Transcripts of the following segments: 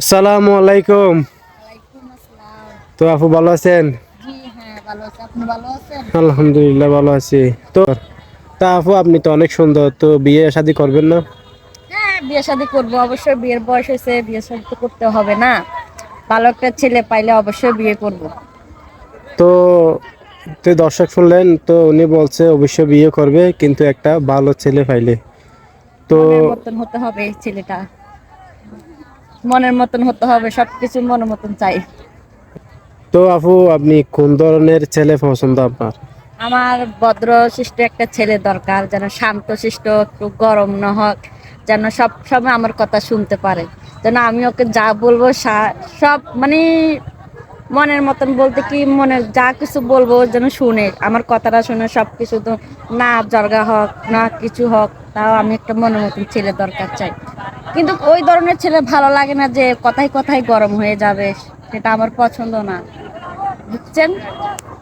আসসালামু আলাইকুম। তো আপু ভালো আছেন? জি হ্যাঁ ভালো আছেন? আলহামদুলিল্লাহ ভালো আছি। তো তা আপু আপনি তো অনেক সুন্দর। তো বিয়ে শাদি করবেন না? হ্যাঁ বিয়ে শাদী করব। অবশ্যই বিয়ের বয়স হয়েছে বিয়ে শাদী তো করতে হবে না। ভালো একটা ছেলে পাইলে অবশ্যই বিয়ে করব। তো তো দর্শক শুনলেন তো উনি বলছে অবশ্যই বিয়ে করবে কিন্তু একটা ভালো ছেলে পাইলে। তো হতে হবে ছেলেটা। মনের মতন হতে হবে সবকিছু মনের মতন চাই। তো আপু আপনি কোন ধরনের ছেলে পছন্দ আপনার? আমার ভদ্র শিষ্ট একটা ছেলে দরকার যেন শান্ত শিষ্ট একটু গরম না হোক যেন সব সময় আমার কথা শুনতে পারে। যেন আমি ওকে যা বলব সব মানে মনের মতন বলতে কি মনে যা কিছু বলব যেন শুনে। আমার কথাটা শুনে সব কিছু তো না জর্গা হোক না কিছু হোক তাও আমি একটা মনের মতন ছেলে দরকার চাই। কিন্তু ওই ধরনের ছেলে ভালো লাগে না যে কথায় কথায় গরম হয়ে যাবে সেটা আমার পছন্দ না। বুঝছেন?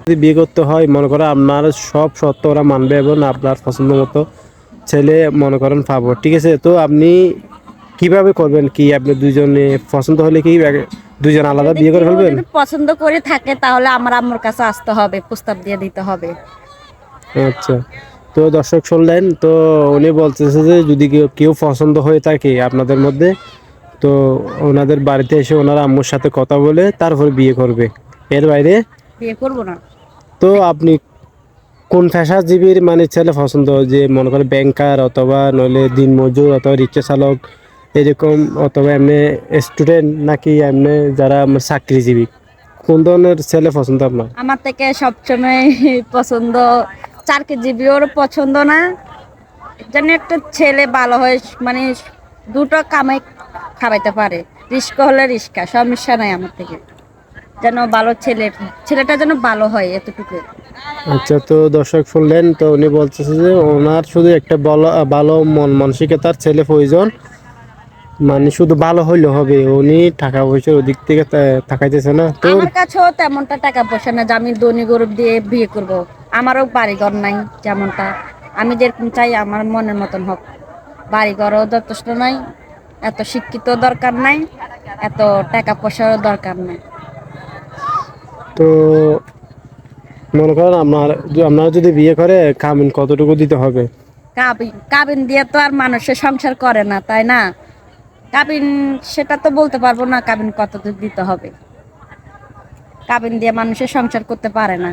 যদি বিয়ে করতে হয় মনে করেন আপনার সব সত্য ওরা মানবে এবং আপনার পছন্দ মতো ছেলে মনে করেন পাবো। ঠিক আছে তো আপনি কীভাবে করবেন কি? আপনি দুজনে পছন্দ হলে কি দুজন আলাদা বিয়ে করে ফেলবেন? পছন্দ করে থাকে তাহলে আমার আম্মুর কাছে আসতে হবে প্রস্তাব দিয়ে দিতে হবে। আচ্ছা। তো দর্শক শুনলেন তো উনি বলতেছে যে যদি কেউ কেউ পছন্দ হয়ে থাকে আপনাদের মধ্যে তো ওনাদের বাড়িতে এসে ওনার আম্মুর সাথে কথা বলে তারপর বিয়ে করবে। এর বাইরে বিয়ে করব না। তো আপনি কোন পেশাজীবীর মানে ছেলে পছন্দ? যে মনে করে ব্যাংকার অথবা নইলে দিনমজুর অথবা রিক্সা চালক এরকম অথবা এমনি স্টুডেন্ট নাকি এমনি যারা আমার চাকরিজীবী? কোন ধরনের ছেলে পছন্দ আপনার? আমার থেকে সবসময় পছন্দ চার কেজি ওর পছন্দ না। যেন একটা ছেলে ভালো হয় মানে দুটো কামাই খাওয়াইতে পারে। রিস্কা হলে রিস্কা সমস্যা নাই আমার থেকে। যেন ভালো ছেলে ছেলেটা যেন ভালো হয় এতটুকু। আচ্ছা তো দর্শক শুনলেন তো উনি বলতেছে যে ওনার শুধু একটা ভালো ভালো মন মানসিকতার ছেলে প্রয়োজন। মানে শুধু ভালো হইলে হবে উনি টাকা পয়সার ওদিক থেকে তাকাইতেছে না। তো আমার কাছেও তেমনটা টাকা পয়সা না যে আমি ধনী গরিব দিয়ে বিয়ে করব। আমারও বাড়িঘর নাই যেমনটা। আমি যেরকম চাই আমার মনের মতন হোক। বাড়িঘরও যথেষ্ট নাই এত শিক্ষিত দরকার নাই এত টাকা পয়সারও দরকার নাই। তো মনে করেন আপনার আপনারা যদি বিয়ে করে কামিন কতটুকু দিতে হবে? কাবিন কাবিন দিয়ে তো আর মানুষের সংসার করে না তাই না? কাবিন সেটা তো বলতে পারব না কাবিন কতটুকু দিতে হবে। কাবিন দিয়ে মানুষের সংসার করতে পারে না।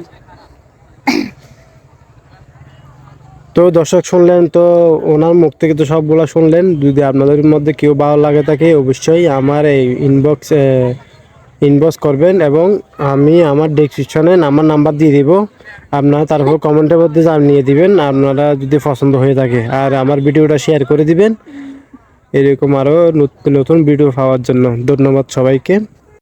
তো দর্শক শুনলেন, তো ওনার মুখ থেকে তো সবগুলো শুনলেন। যদি আপনাদের মধ্যে কেউ ভালো লাগে থাকে, অবশ্যই আমার এই ইনবক্স ইনবক্স করবেন এবং আমি আমার ডেসক্রিপশনে আমার নাম্বার দিয়ে দিব। আপনারা তারপর কমেন্টের মধ্যে জানিয়ে দিবেন, আপনারা যদি পছন্দ হয়ে থাকে। আর আমার ভিডিওটা শেয়ার করে দিবেন। এরকম আরও নতুন নতুন ভিডিও পাওয়ার জন্য। ধন্যবাদ সবাইকে।